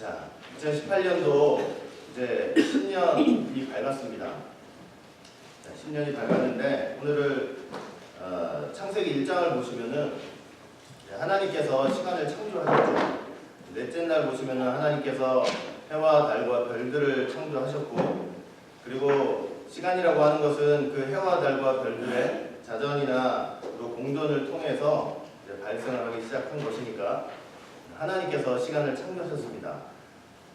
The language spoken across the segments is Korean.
자, 2018년도 이제 10년이 밝았습니다. 자, 10년이 밝았는데 오늘을 어, 창세기 1장을 보시면은 하나님께서 시간을 창조하셨죠. 넷째 날 보시면은 하나님께서 해와 달과 별들을 창조하셨고 그리고 시간이라고 하는 것은 그 해와 달과 별들의 자전이나 또 공존을 통해서 발생을 하기 시작한 것이니까 하나님께서 시간을 창조하셨습니다.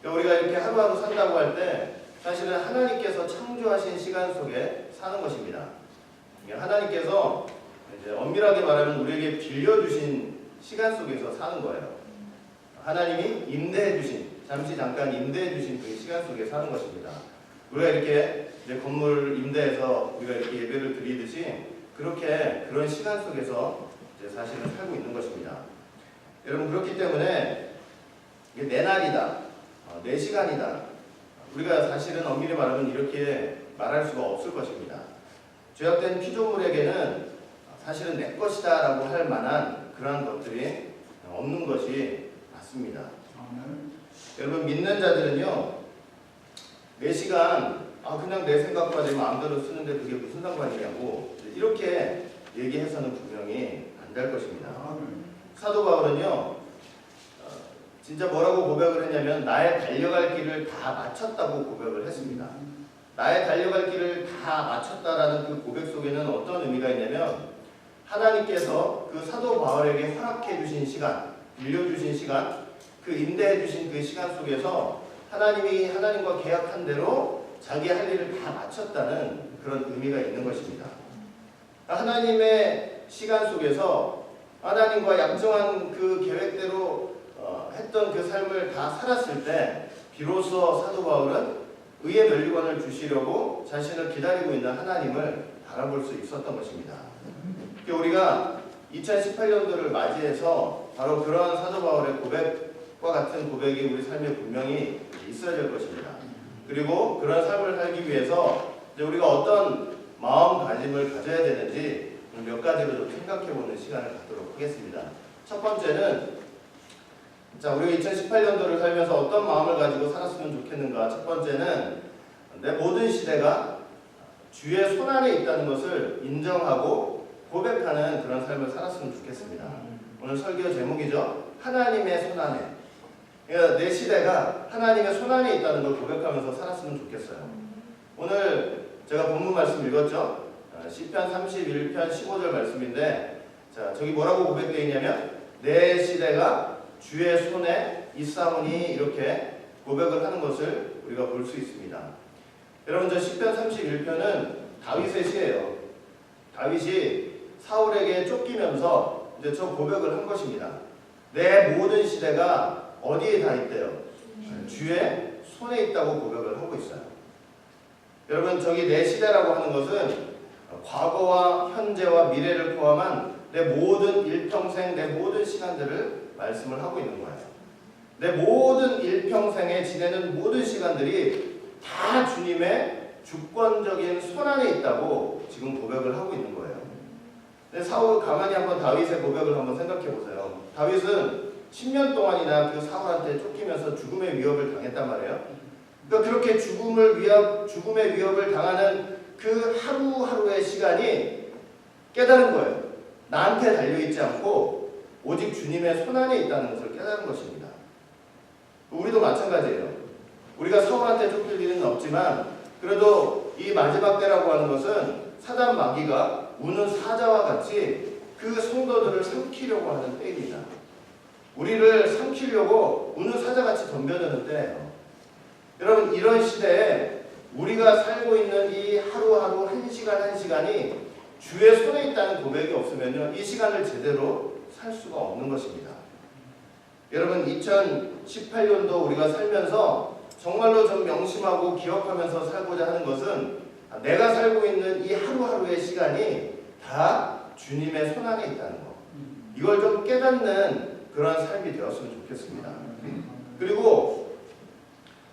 우리가 이렇게 하루하루 산다고 할 때 사실은 하나님께서 창조하신 시간 속에 사는 것입니다. 그러니까 하나님께서 이제 엄밀하게 말하면 우리에게 빌려주신 시간 속에서 사는 거예요. 하나님이 임대해 주신 잠시 잠깐 임대해 주신 그 시간 속에 사는 것입니다. 우리가 이렇게 건물 임대해서 우리가 이렇게 예배를 드리듯이 그렇게 그런 시간 속에서 사실은 살고 있는 것입니다. 여러분 그렇기 때문에 이게 내 날이다, 어, 내 시간이다. 우리가 사실은 엄밀히 말하면 이렇게 말할 수가 없을 것입니다. 죄악된 피조물에게는 사실은 내 것이다 라고 할 만한 그러한 것들이 없는 것이 맞습니다. 여러분 믿는 자들은요 내 시간 아 그냥 내 생각과 내 마음대로 쓰는데 그게 무슨 상관이냐고 이렇게 얘기해서는 분명히 안 될 것입니다. 사도 바울은요 어, 진짜 뭐라고 고백을 했냐면 나의 달려갈 길을 다 마쳤다고 고백을 했습니다. 나의 달려갈 길을 다 마쳤다라는 그 고백 속에는 어떤 의미가 있냐면 하나님께서 그 사도 바울에게 허락해 주신 시간, 빌려주신 시간, 그 임대해 주신 그 시간 속에서 하나님이 하나님과 계약한 대로 자기 할 일을 다 마쳤다는 그런 의미가 있는 것입니다. 하나님의 시간 속에서 하나님과 약정한 그 계획대로 어, 했던 그 삶을 다 살았을 때 비로소 사도 바울은 의의 면류관을 주시려고 자신을 기다리고 있는 하나님을 바라볼 수 있었던 것입니다. 우리가 2018년도를 맞이해서 바로 그러한 사도 바울의 고백과 같은 고백이 우리 삶에 분명히 있어야 될 것입니다. 그리고 그런 삶을 살기 위해서 우리가 어떤 마음가짐을 가져야 되는지 몇 가지로 좀 생각해보는 시간을 갖도록 하겠습니다. 첫 번째는 자 우리가 2018년도를 살면서 어떤 마음을 가지고 살았으면 좋겠는가? 첫 번째는 내 모든 시대가 주의 손 안에 있다는 것을 인정하고 고백하는 그런 삶을 살았으면 좋겠습니다. 오늘 설교 제목이죠. 하나님의 손 안에. 그러니까 내 시대가 하나님의 손 안에 있다는 걸 고백하면서 살았으면 좋겠어요. 오늘 제가 본문 말씀 읽었죠. 아, 시편 31편 15절 말씀인데 자 저기 뭐라고 고백되어 있냐면 내 시대가 주의 손에 있사오니 이렇게 고백을 하는 것을 우리가 볼 수 있습니다. 여러분 저 시편 31편은 다윗의 시예요. 다윗이 사울에게 쫓기면서 이제 저 고백을 한 것입니다. 내 모든 시대가 어디에 다 있대요? 주의 손에 있다고 고백을 하고 있어요. 여러분 저기 내 시대라고 하는 것은 과거와 현재와 미래를 포함한 내 모든 일평생 내 모든 시간들을 말씀을 하고 있는 거예요. 내 모든 일평생에 지내는 모든 시간들이 다 주님의 주권적인 손 안에 있다고 지금 고백을 하고 있는 거예요. 근데 사울 가만히 한번 다윗의 고백을 한번 생각해 보세요. 다윗은 10년 동안이나 그 사울한테 쫓기면서 죽음의 위협을 당했단 말이에요. 그러니까 그렇게 죽음을 위협, 죽음의 위협을 당하는 그 하루하루의 시간이 깨달은 거예요. 나한테 달려있지 않고 오직 주님의 손 안에 있다는 것을 깨달은 것입니다. 우리도 마찬가지예요. 우리가 사울한테 쫓길 일은 없지만 그래도 이 마지막 때라고 하는 것은 사단 마귀가 우는 사자와 같이 그 성도들을 삼키려고 하는 때입니다. 우리를 삼키려고 우는 사자같이 덤벼드는 때예요. 여러분 이런 시대에 우리가 살고 있는 이 하루하루 한 시간 한 시간이 주의 손에 있다는 고백이 없으면요 이 시간을 제대로 살 수가 없는 것입니다. 여러분 2018년도 우리가 살면서 정말로 좀 명심하고 기억하면서 살고자 하는 것은 내가 살고 있는 이 하루하루의 시간이 다 주님의 손 안에 있다는 것. 이걸 좀 깨닫는 그러한 삶이 되었으면 좋겠습니다. 그리고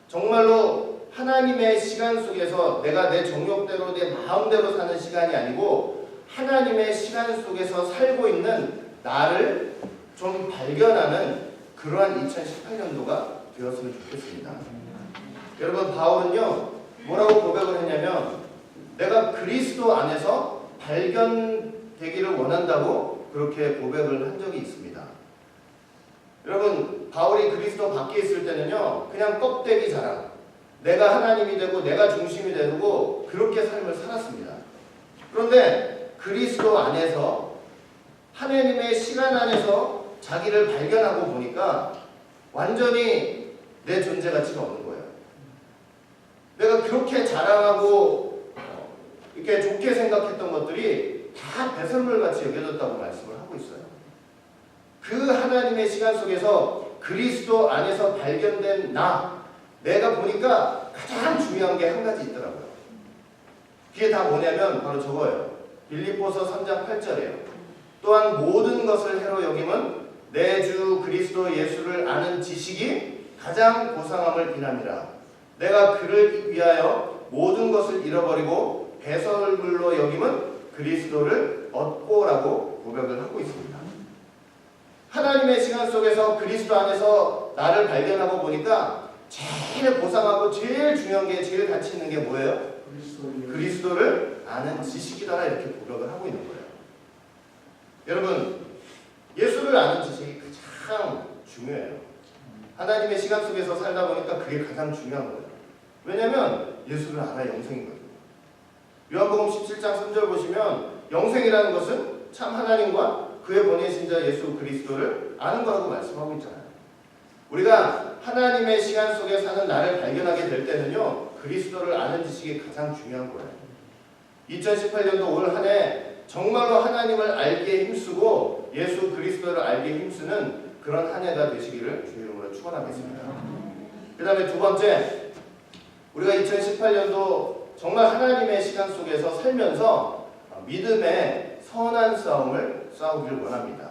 정말로 하나님의 시간 속에서 내가 내 정욕대로 내 마음대로 사는 시간이 아니고 하나님의 시간 속에서 살고 있는 나를 좀 발견하는 그러한 2018년도가 되었으면 좋겠습니다. 여러분 바울은요 뭐라고 고백을 했냐면 내가 그리스도 안에서 발견되기를 원한다고 그렇게 고백을 한 적이 있습니다. 여러분 바울이 그리스도 밖에 있을 때는요 그냥 껍데기 자랑 내가 하나님이 되고 내가 중심이 되고 그렇게 삶을 살았습니다. 그런데 그리스도 안에서 하나님의 시간 안에서 자기를 발견하고 보니까 완전히 내 존재 가치가 없는 거예요. 내가 그렇게 자랑하고 어, 이렇게 좋게 생각했던 것들이 다 배설물 같이 여겨졌다고 말씀을 하고 있어요. 그 하나님의 시간 속에서 그리스도 안에서 발견된 나, 내가 보니까 가장 중요한 게 한 가지 있더라고요. 그게 다 뭐냐면 바로 저거예요. 빌립보서 3장 8절이에요. 또한 모든 것을 해로 여김은 내 주 그리스도 예수를 아는 지식이 가장 고상함을 비납니다. 내가 그를 위하여 모든 것을 잃어버리고 배설물로 여김은 그리스도를 얻고라고 고백을 하고 있습니다. 하나님의 시간 속에서 그리스도 안에서 나를 발견하고 보니까 제일 고상하고 제일 중요한 게 제일 가치 있는 게 뭐예요? 그리스도를 아는 지식이다 이렇게 고백을 하고 있는 거예요. 여러분 예수를 아는 지식이 가장 중요해요. 하나님의 시간 속에서 살다 보니까 그게 가장 중요한 거예요. 왜냐하면 예수를 알아야 영생이거든요. 요한복음 17장 3절 보시면 영생이라는 것은 참 하나님과 그의 보내신 자 예수 그리스도를 아는 거라고 말씀하고 있잖아요. 우리가 하나님의 시간 속에 사는 나를 발견하게 될 때는요. 그리스도를 아는 지식이 가장 중요한 거예요. 2018년도 올 한 해 정말로 하나님을 알기에 힘쓰고 예수 그리스도를 알기에 힘쓰는 그런 한 해가 되시기를 주 이름으로 축원하겠습니다. 그 다음에 두 번째 우리가 2018년도 정말 하나님의 시간 속에서 살면서 믿음의 선한 싸움을 싸우기를 원합니다.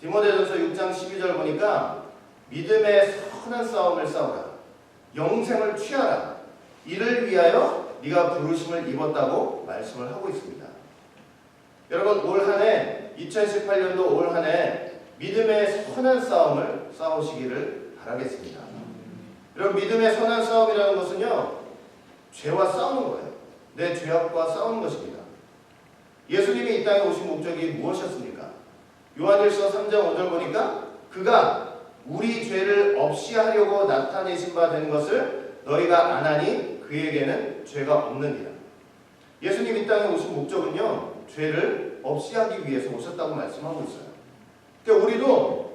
디모데전서 6장 12절 보니까 믿음의 선한 싸움을 싸우라. 영생을 취하라. 이를 위하여 네가 부르심을 입었다고 말씀을 하고 있습니다. 여러분 올 한해 2018년도 올 한해 믿음의 선한 싸움을 싸우시기를 바라겠습니다. 여러분 믿음의 선한 싸움이라는 것은요 죄와 싸우는 거예요. 내 죄악과 싸우는 것입니다. 예수님이 이 땅에 오신 목적이 무엇이었습니까? 요한일서 3장 5절 보니까 그가 우리 죄를 없이 하려고 나타내신 바 된 것을 너희가 아나니 그에게는 죄가 없느니라. 예수님 이 땅에 오신 목적은요 죄를 없이 하기 위해서 오셨다고 말씀하고 있어요. 그러니까 우리도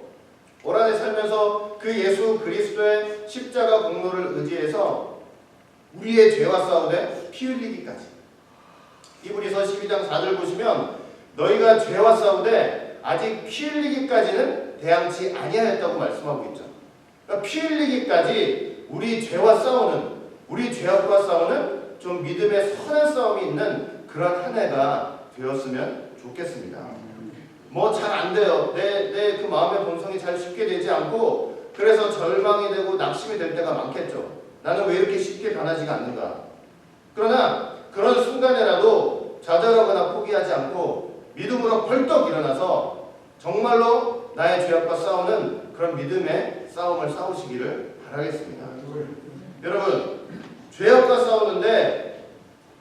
해 살면서 그 예수 그리스도의 십자가 공로를 의지해서 우리의 죄와 싸우되 피 흘리기까지 이브리서 12장 4절 보시면 너희가 죄와 싸우되 아직 피 흘리기까지는 대항치 아니하였다고 말씀하고 있죠. 그러니까 피 흘리기까지 우리 죄와 싸우는 우리 죄악과 싸우는 좀 믿음의 선한 싸움이 있는 그런 한 해가 되었으면 좋겠습니다. 뭐 잘 안 돼요. 내 내 그 마음의 본성이 잘 쉽게 되지 않고 그래서 절망이 되고 낙심이 될 때가 많겠죠. 나는 왜 이렇게 쉽게 변하지가 않는가? 그러나 그런 순간에라도 좌절하거나 포기하지 않고 믿음으로 벌떡 일어나서 정말로 나의 죄악과 싸우는 그런 믿음의 싸움을 싸우시기를 바라겠습니다. 여러분, 죄악과 싸우는데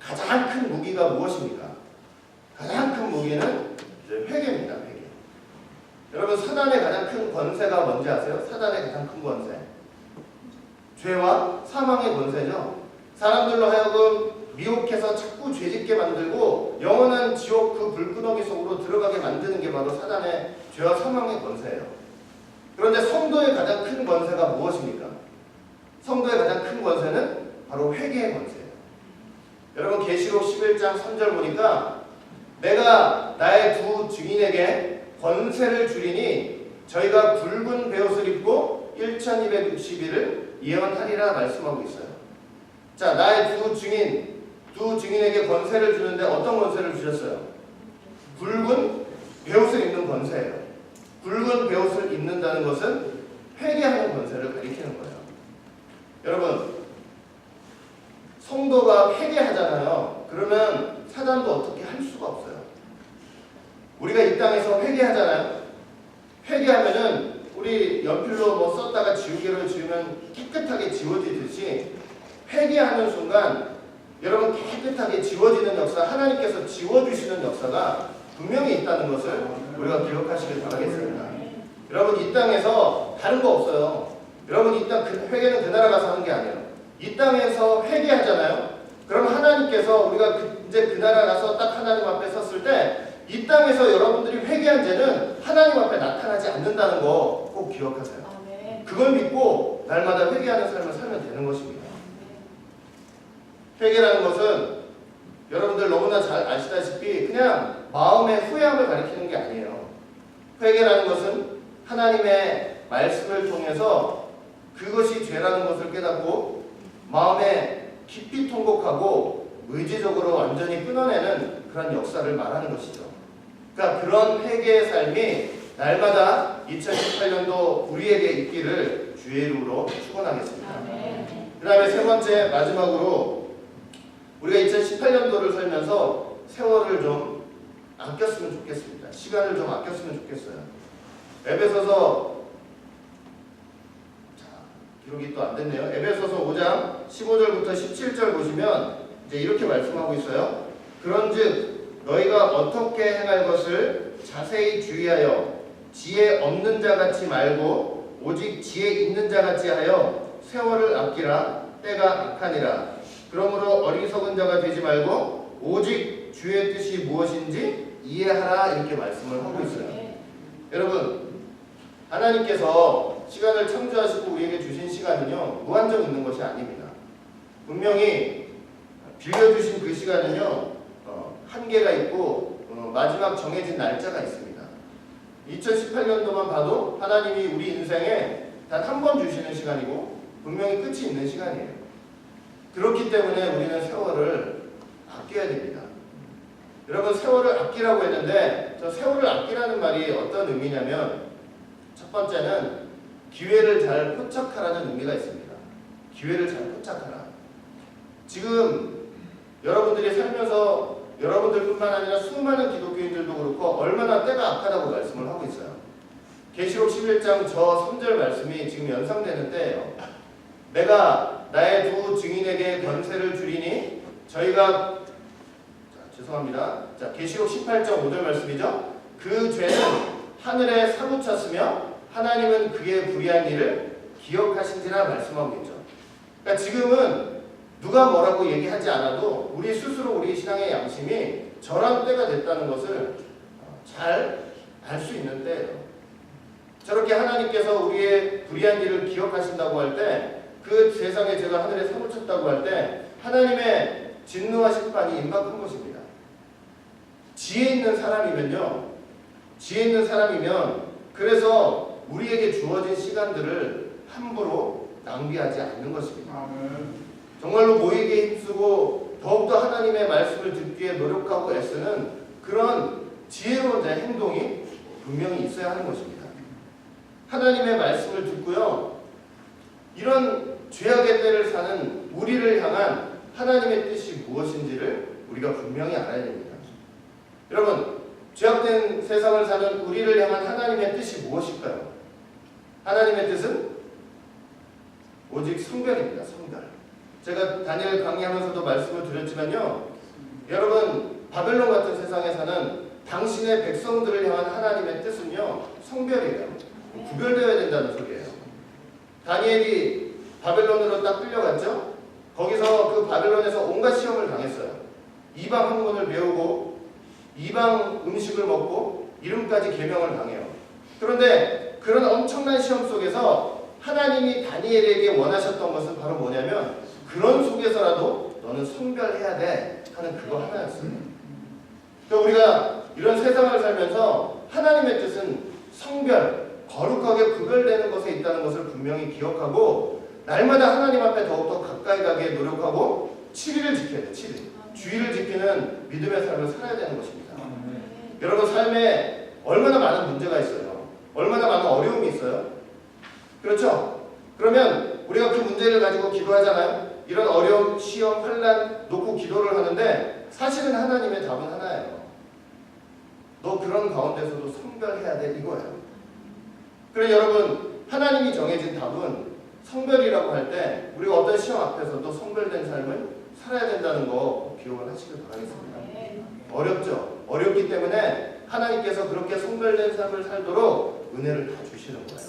가장 큰 무기가 무엇입니까? 가장 큰 무기는 회개입니다. 회개. 여러분, 사단의 가장 큰 권세가 뭔지 아세요? 사단의 가장 큰 권세. 죄와 사망의 권세죠. 사람들로 하여금 미혹해서 자꾸 죄짓게 만들고 영원한 지옥 그 불구덩이 속으로 들어가게 만드는 게 바로 사단의 죄와 사망의 권세예요. 그런데 성도의 가장 큰 권세가 무엇입니까? 성도의 가장 큰 권세는 바로 회개의 권세예요. 여러분 계시록 11장 3절 보니까 내가 나의 두 증인에게 권세를 주리니 저희가 붉은 베옷을 입고 1260일을 예언하리라 말씀하고 있어요. 자, 나의 두 증인, 두 증인에게 권세를 주는데 어떤 권세를 주셨어요? 붉은 베옷을 입는 권세예요. 붉은 베옷을 입는다는 것은 회개하는 권세를 가리키는 거예요. 여러분, 성도가 회개하잖아요. 그러면 사단도 어떻게 할 수가 없어요. 우리가 이 땅에서 회개하잖아요. 회개하면은 우리 연필로 뭐 썼다가 지우개로 지우면 깨끗하게 지워지듯이 회개하는 순간 여러분 깨끗하게 지워지는 역사 하나님께서 지워주시는 역사가 분명히 있다는 것을 우리가 기억하시길 바라겠습니다. 여러분 이 땅에서 다른 거 없어요. 여러분 이땅 그 회개는 그 나라 가서 하는 게 아니에요. 이 땅에서 회개하잖아요. 그럼 하나님께서 우리가 그, 이제 그 나라 가서 딱 하나님 앞에 섰을 때 이 땅에서 여러분들이 회개한 죄는 하나님 앞에 나타나지 않는다는 거 꼭 기억하세요. 그걸 믿고 날마다 회개하는 삶을 살면 되는 것입니다. 회개라는 것은 여러분들 너무나 잘 아시다시피 그냥 마음의 후회함을 가리키는 게 아니에요. 회개라는 것은 하나님의 말씀을 통해서 그것이 죄라는 것을 깨닫고 마음에 깊이 통곡하고 의지적으로 완전히 끊어내는 그런 역사를 말하는 것이죠. 그러니까 그런 회개의 삶이 날마다 2018년도 우리에게 있기를 주의 이름으로 축원하겠습니다. 그 다음에 세 번째 마지막으로 우리가 2018년도를 살면서 세월을 좀 아꼈으면 좋겠습니다. 시간을 좀 아꼈으면 좋겠어요. 에베소서 자, 기록이 또 안 됐네요. 에베소서 5장 15절부터 17절 보시면 이제 이렇게 말씀하고 있어요. 그런즉 너희가 어떻게 행할 것을 자세히 주의하여 지혜 없는 자 같이 말고 오직 지혜 있는 자 같이 하여 세월을 아끼라 때가 악하니라 그러므로 어리석은 자가 되지 말고 오직 주의 뜻이 무엇인지 이해하라 이렇게 말씀을 하고 있어요. 아멘. 여러분 하나님께서 시간을 창조하시고 우리에게 주신 시간은요 무한정 있는 것이 아닙니다. 분명히 빌려주신 그 시간은요 어, 한계가 있고 어, 마지막 정해진 날짜가 있습니다. 2018년도만 봐도 하나님이 우리 인생에 단 한 번 주시는 시간이고 분명히 끝이 있는 시간이에요. 그렇기 때문에 우리는 세월을 아껴야 됩니다. 여러분 세월을 아끼라고 했는데 저 세월을 아끼라는 말이 어떤 의미냐면 첫 번째는 기회를 잘 포착하라는 의미가 있습니다. 기회를 잘 포착하라. 지금 여러분들이 살면서 여러분들뿐만 아니라 수많은 기독교인들도 그렇고 얼마나 때가 악하다고 말씀을 하고 있어요. 계시록 11장 저 3절 말씀이 지금 연상되는 때예요. 내가 나의 두 증인에게 권세를 주리니 저희가 자, 죄송합니다. 자, 계시록 18장 5절 말씀이죠. 그 죄는 하늘에 사무쳤으며 하나님은 그의 불의한 일을 기억하신지라 말씀하고 있죠. 그러니까 지금은 누가 뭐라고 얘기하지 않아도 우리 스스로 우리 신앙의 양심이 저런 때가 됐다는 것을 어, 잘알 수 있는 때예요. 저렇게 하나님께서 우리의 불의한 일을 기억하신다고 할 때 그 세상에 제가 하늘에 사무쳤다고 할 때 하나님의 진노와 심판이 임박한 것입니다. 지혜 있는 사람이면요. 지혜 있는 사람이면 그래서 우리에게 주어진 시간들을 함부로 낭비하지 않는 것입니다. 정말로 모이게 힘쓰고 더욱더 하나님의 말씀을 듣기 위해 노력하고 애쓰는 그런 지혜로운 자의 행동이 분명히 있어야 하는 것입니다. 하나님의 말씀을 듣고요. 이런 죄악의 때를 사는 우리를 향한 하나님의 뜻이 무엇인지를 우리가 분명히 알아야 됩니다. 여러분, 죄악된 세상을 사는 우리를 향한 하나님의 뜻이 무엇일까요? 하나님의 뜻은 오직 성별입니다. 성별. 제가 다니엘 강의하면서도 말씀을 드렸지만요. 여러분 바벨론 같은 세상에 사는 당신의 백성들을 향한 하나님의 뜻은요. 성별이에요. 구별되어야 된다는 소리예요. 다니엘이 바벨론으로 딱 끌려갔죠. 거기서 그 바벨론에서 온갖 시험을 당했어요. 이방 학문을 배우고 이방 음식을 먹고 이름까지 계명을 당해요. 그런데 그런 엄청난 시험 속에서 하나님이 다니엘에게 원하셨던 것은 바로 뭐냐면 그런 속에서라도 너는 성별해야 돼 하는 그거 하나였어요. 그러니까 우리가 이런 세상을 살면서 하나님의 뜻은 성별, 거룩하게 구별되는 것에 있다는 것을 분명히 기억하고 날마다 하나님 앞에 더욱더 가까이 가게 노력하고 7일을 지켜야 돼. 7일. 주의를 지키는 믿음의 삶을 살아야 되는 것입니다. 여러분 삶에 얼마나 많은 문제가 있어요. 얼마나 많은 어려움이 있어요. 그렇죠? 그러면 우리가 그 문제를 가지고 기도하잖아요. 이런 어려움, 시험, 환란 놓고 기도를 하는데 사실은 하나님의 답은 하나예요. 너 그런 가운데서도 성별해야 돼 이거예요. 그래 여러분 하나님이 정해진 답은 성별이라고 할 때 우리가 어떤 시험 앞에서도 성별된 삶을 살아야 된다는 거꼭 기억을 하시길 바라겠습니다. 어렵죠. 어렵기 때문에 하나님께서 그렇게 성별된 삶을 살도록 은혜를 다 주시는 거예요.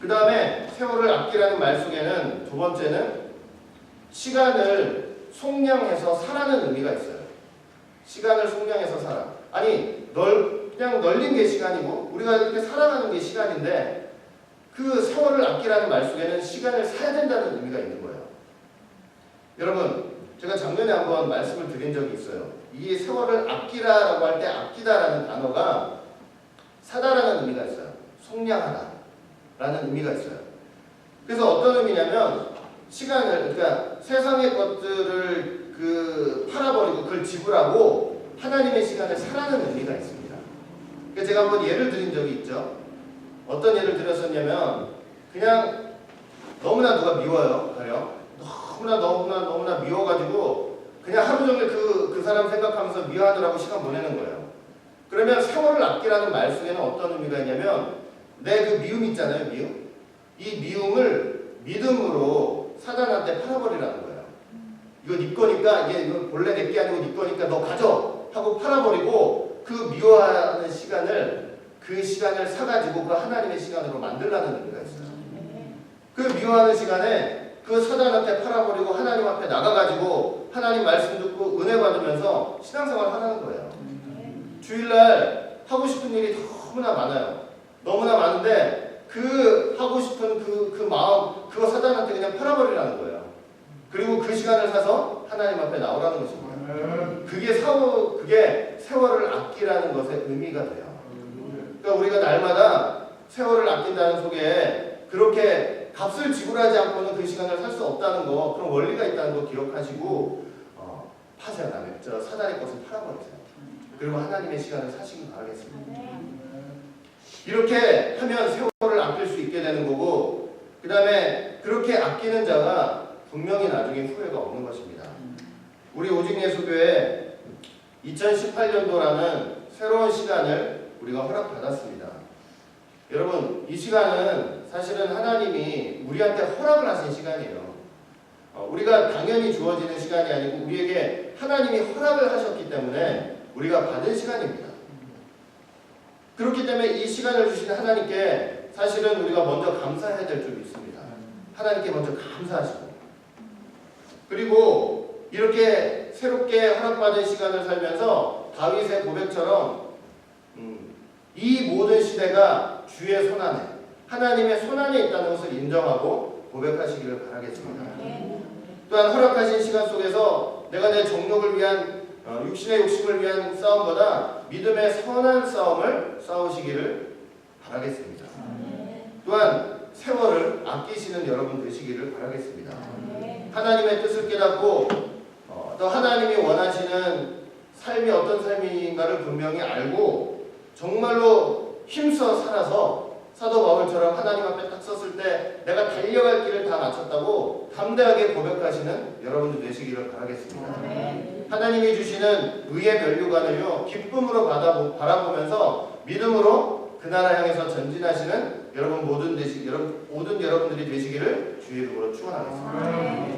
그 다음에 세월을 아끼라는 말 속에는 두 번째는 시간을 속량해서 살아는 의미가 있어요. 시간을 속량해서 살아. 아니 널 그냥 널린 게 시간이고 우리가 이렇게 살아가는 게 시간인데 그 세월을 아끼라는 말 속에는 시간을 사야 된다는 의미가 있는 거예요. 여러분 제가 작년에 한번 말씀을 드린 적이 있어요. 이 세월을 아끼라라고 할 때 아끼다라는 단어가 사다라는 의미가 있어요. 속량하다라는 의미가 있어요. 그래서 어떤 의미냐면 시간을 그러니까 세상의 것들을 그 팔아버리고 그걸 지불하고 하나님의 시간을 사라는 의미가 있습니다. 그래서 제가 한번 예를 드린 적이 있죠. 어떤 예를 들었었냐면 그냥 너무나 누가 미워요. 가령 너무나 너무나 너무나 미워가지고 그냥 하루 종일 그, 그 사람 생각하면서 미워하느라고 시간 보내는 거예요. 그러면 세월을 아끼라는 말 속에는 어떤 의미가 있냐면 내 그 미움 있잖아요, 미움. 이 미움을 믿음으로 사단한테 팔아버리라는 거예요. 이거 네 거니까 이게 이거 본래 내게 아니고 네 거니까 너 가져 하고 팔아버리고 그 미워하는 시간을 그 시간을 사가지고 그 하나님의 시간으로 만들라는 의미가 있어요. 그 미워하는 시간에 그 사단한테 팔아버리고 하나님 앞에 나가가지고 하나님 말씀 듣고 은혜 받으면서 신앙생활 하라는 거예요. 주일날 하고 싶은 일이 너무나 많아요. 너무나 많은데 그 하고 싶은 그, 그 마음 그거 사단한테 그냥 팔아버리라는 거예요. 그리고 그 시간을 사서 하나님 앞에 나오라는 것입니다. 그게 사후 그게 세월을 아끼라는 것의 의미가 돼요. 그러니까 우리가 날마다 세월을 아낀다는 속에 그렇게 값을 지불하지 않고는 그 시간을 살 수 없다는 거 그런 원리가 있다는 거 기억하시고 어, 파세요 남의 저 사단의 것을 팔아버리세요. 그리고 하나님의 시간을 사시기 바라겠습니다. 이렇게 하면 세월을 아낄 수 있게 되는 거고 그 다음에 그렇게 아끼는 자가 분명히 나중에 후회가 없는 것입니다. 우리 오직 예수교회 2018년도라는 새로운 시간을 우리가 허락받았습니다. 여러분 이 시간은 사실은 하나님이 우리한테 허락을 하신 시간이에요. 어, 우리가 당연히 주어지는 시간이 아니고 우리에게 하나님이 허락을 하셨기 때문에 우리가 받은 시간입니다. 그렇기 때문에 이 시간을 주신 하나님께 사실은 우리가 먼저 감사해야 될 점이 있습니다. 하나님께 먼저 감사하시고 그리고 이렇게 새롭게 허락받은 시간을 살면서 다윗의 고백처럼 음, 이 모든 시대가 주의 손 안에 하나님의 손 안에 있다는 것을 인정하고 고백하시기를 바라겠습니다. 또한 허락하신 시간 속에서 내가 내 정욕을 위한 어, 육신의 욕심을 위한 싸움보다 믿음의 선한 싸움을 싸우시기를 바라겠습니다. 또한 세월을 아끼시는 여러분 되시기를 바라겠습니다. 하나님의 뜻을 깨닫고 어, 또 하나님이 원하시는 삶이 어떤 삶인가를 분명히 알고 정말로 힘써 살아서 사도 바울처럼 하나님 앞에 딱 섰을 때 내가 달려갈 길을 다 마쳤다고 담대하게 고백하시는 여러분들 되시기를 바라겠습니다. 하나님이 주시는 의의 면류관을요 기쁨으로 받아 바라보면서 믿음으로 그 나라 향해서 전진하시는 여러분 모든 되시 여러분 모든 여러분들이 되시기를 주의 이름으로 축원하겠습니다.